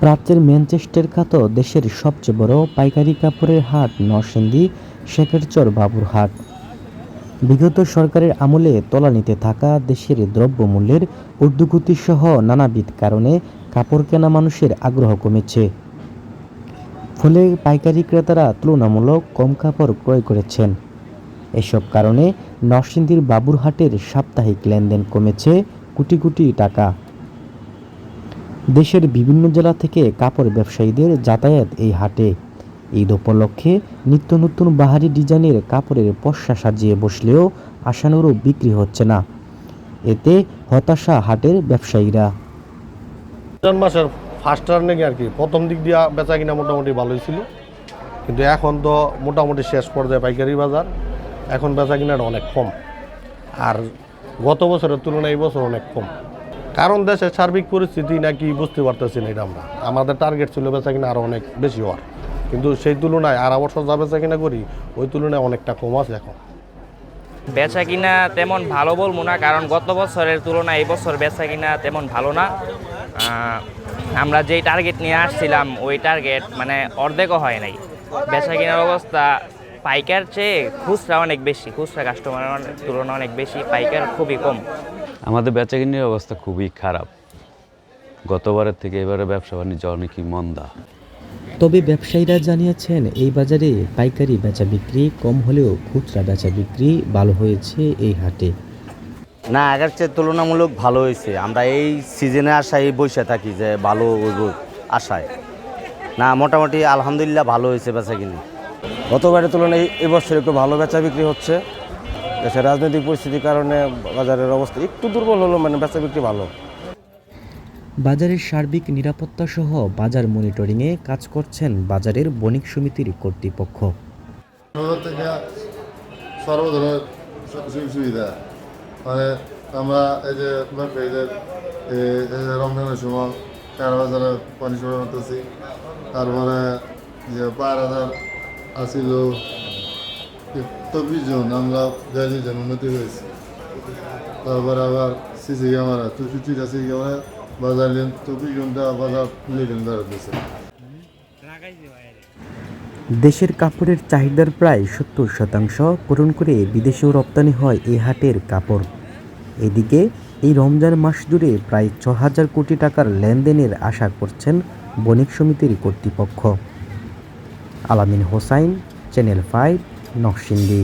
প্রাচ্যের ম্যানচেস্টার খ্যাত দেশের সবচেয়ে বড় পাইকারি কাপড়ের হাট নরসিংদী শেখেরচর বাবুর হাট। বিগত সরকারের আমলে তলানিতে থাকা দেশের দ্রব্যমূল্যের ঊর্ধ্বগতি সহ নানাবিধ কারণে কাপড় কেনা মানুষের আগ্রহ কমেছে। ফলে পাইকারি ক্রেতারা তুলনামূলক কম কাপড় ক্রয় করেছেন। এসব কারণে নরসিংদীর বাবুরহাটের সাপ্তাহিক লেনদেন কমেছে কোটি কোটি টাকা। দেশের বিভিন্ন জেলা থেকে কাপড় ব্যবসায়ীদের যাতায়াত এই হাটে। ঈদ উপলক্ষে নিত্য নতুন বাহারি ডিজাইনের কাপড়ের পশা সাজিয়ে বসলেও আশানুরূপ বিক্রি হচ্ছে না। এতে হতাশা হাটের ব্যবসায়ীরা। মাসের ফার্স্ট টার্নিং আর কি প্রথম দিক দিয়ে বেচা কিনা মোটামুটি ভালোই ছিল। কিন্তু এখন তো মোটামুটি শেষ পর্যায়ে পাইকারি বাজার। এখন বেচা কিনাটা অনেক কম। আর গত বছরের তুলনায় এই বছর অনেক কম। কারণ দেশের সার্বিক পরিস্থিতি নাকি বুঝতে পারতেছি না এটা আমরা। আমাদের টার্গেট ছিল বেচা কিনা আরও অনেক বেশি হওয়ার। কিন্তু সেই তুলনায় আর বছর যা বেচা কিনা করি, ওই তুলনায় অনেকটা কম আছে এখন। বেচা কিনা তেমন ভালো বলব না, কারণ গত বছরের তুলনায় এই বছর বেচা কিনা তেমন ভালো না। আমরা যেই টার্গেট নিয়ে আসছিলাম, ওই টার্গেট মানে অর্ধেকও হয় নাই। বেচা কিনার অবস্থা পাইকার চেয়ে খুচরা অনেক বেশি খুচরা কাস্টমারের তুলনা অনেক বেশি পাইকার খুবই কম। আমাদের বেচাকিনির অবস্থা খুবই খারাপ। গতবারের থেকে এবারে ব্যবসা বাণিজ্য অনেকই মন্দা। তবে ব্যবসায়ীরা জানিয়েছেন এই বাজারে পাইকারি বেচা বিক্রি কম হলেও খুচরা বেচা বিক্রি ভালো হয়েছে এই হাটে। না আগের চেয়ে তুলনামূলক ভালো হয়েছে। আমরা এই সিজনে আশায় বসে থাকি যে ভালো আশায়। না মোটামুটি আলহামদুলিল্লাহ ভালো হয়েছে বেচা কিনে গতবারের তুলনায় এবছর একটু ভালো বেচা বিক্রি হচ্ছে। দেশের রাজনৈতিক পরিস্থিতির কারণে বাজারের অবস্থা একটু দুর্বল হলো মানে বেচা বিক্রি ভালো। বাজারের সার্বিক নিরাপত্তা সহ বাজার মনিটরিংয়ে কাজ করছেন বাজারের বণিক সমিতির কর্তৃপক্ষ। সর্বধরনের সুবিধা। মানে আমরা এই যে রমজানের সময় চার বাজারে পানি সরবরাহ করতেছি। তারপরে যে হাজার আসিল চব্বিশ জন আমরা বিয়াল্লিশ উন্নতি হয়েছে। তারপরে আবার সিসি ক্যামেরা চৌষট্টিটা সিসি ক্যামেরা বাজার দিন চব্বিশ ঘণ্টা বাজার খুলে দিন দাঁড়াতেছে দেশের কাপড়ের চাহিদার প্রায় সত্তর শতাংশ পূরণ করে বিদেশেও রপ্তানি হয় এই হাটের কাপড়। এদিকে এই রমজান মাস জুড়ে প্রায় ছ হাজার কোটি টাকার লেনদেনের আশা করছেন বণিক সমিতির কর্তৃপক্ষ। আলামিন হোসাইন চ্যানেল ফাইভ নকশিন্দি